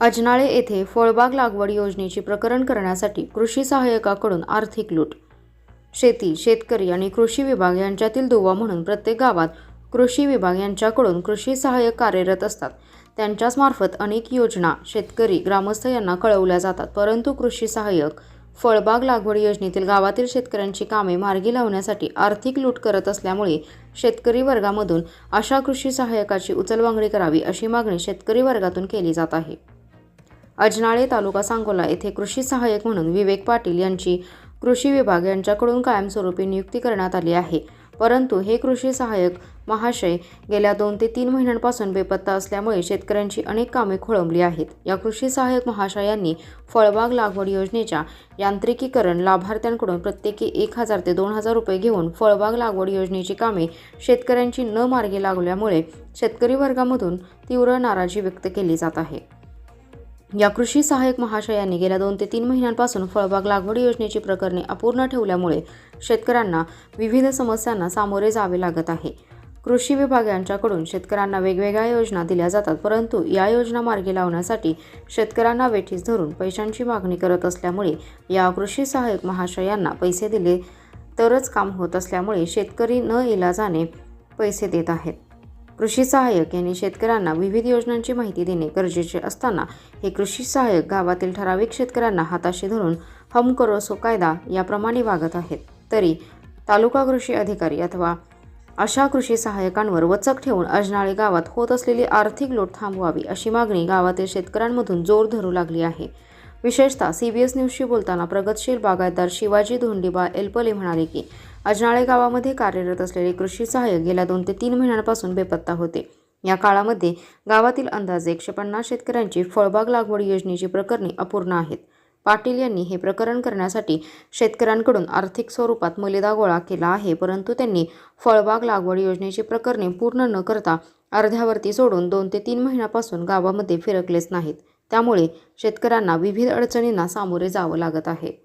अजनाळे येथे फळबाग लागवड योजनेची प्रकरण करण्यासाठी कृषी सहाय्यकाकडून आर्थिक लूट. शेती शेतकरी आणि कृषी विभाग यांच्यातील दुवा म्हणून प्रत्येक गावात कृषी विभाग यांच्याकडून कृषी सहाय्यक कार्यरत असतात. त्यांच्याच मार्फत अनेक योजना शेतकरी ग्रामस्थ यांना कळवल्या जातात. परंतु कृषी सहाय्यक फळबाग लागवड योजनेतील गावातील शेतकऱ्यांची कामे मार्गी लावण्यासाठी आर्थिक लूट करत असल्यामुळे शेतकरी वर्गामधून अशा कृषी सहाय्यकाची उचलबांगडी करावी अशी मागणी शेतकरी वर्गातून केली जात आहे. अजनाळे तालुका सांगोला येथे कृषी सहाय्यक म्हणून विवेक पाटील यांची कृषी विभाग यांच्याकडून कायमस्वरूपी नियुक्ती करण्यात आली आहे. परंतु हे कृषी सहाय्यक महाशय गेल्या दोन ते तीन महिन्यांपासून बेपत्ता असल्यामुळे शेतकऱ्यांची अनेक कामे खोळंबली आहेत. या कृषी सहाय्यक महाशयांनी फळबाग लागवड योजनेच्या यांत्रिकीकरण लाभार्थ्यांकडून प्रत्येकी एक हजार ते दोन हजार रुपये घेऊन फळबाग लागवड योजनेची कामे शेतकऱ्यांची न मार्गी लागल्यामुळे शेतकरी वर्गामधून तीव्र नाराजी व्यक्त केली जात आहे. या कृषी सहाय्यक महाशयांनी गेल्या दोन ते तीन महिन्यांपासून फळबाग लागवड योजनेची प्रकरणे अपूर्ण ठेवल्यामुळे शेतकऱ्यांना विविध समस्यांना सामोरे जावे लागत आहे. कृषी विभाग यांच्याकडून शेतकऱ्यांना वेगवेगळ्या योजना दिल्या जातात परंतु या योजना मार्गी लावण्यासाठी शेतकऱ्यांना वेठीस धरून पैशांची मागणी करत असल्यामुळे या कृषी सहाय्यक महाशयांना पैसे दिले तरच काम होत असल्यामुळे शेतकरी न इलाजाने पैसे देत आहेत. कृषी सहाय्यक यांनी शेतकऱ्यांना विविध योजनांची माहिती देणे गरजेचे असताना हे कृषी सहाय्यक गावातील ठराविक शेतकऱ्यांना हाताशी धरून हम करो सो कायदा याप्रमाणे वागत आहेत. तरी तालुका कृषी अधिकारी अथवा अशा कृषी सहाय्यकांवर वचक ठेवून अजनाळे गावात होत असलेली आर्थिक लोट थांबवावी अशी मागणी गावातील शेतकऱ्यांमधून जोर धरू लागली आहे. विशेषतः सी बी एस न्यूजशी बोलताना प्रगतशील बागायतदार शिवाजी धोंडीबा एलपले म्हणाले की अजनाळे गावामध्ये कार्यरत असलेले कृषी सहाय्यक गेल्या दोन ते तीन महिन्यांपासून बेपत्ता होते. या काळामध्ये गावातील अंदाजे एकशे पन्नास शेतकऱ्यांची फळबाग लागवड योजनेची प्रकरणे अपूर्ण आहेत. पाटील यांनी हे प्रकरण करण्यासाठी शेतकऱ्यांकडून आर्थिक स्वरूपात मलिदा गोळा केला आहे परंतु त्यांनी फळबाग लागवड योजनेची प्रकरणे पूर्ण न करता अर्ध्यावरती सोडून दोन ते तीन महिन्यापासून गावामध्ये फिरकलेच नाहीत. त्यामुळे शेतकऱ्यांना विविध अडचणींना सामोरे जावं लागत आहे.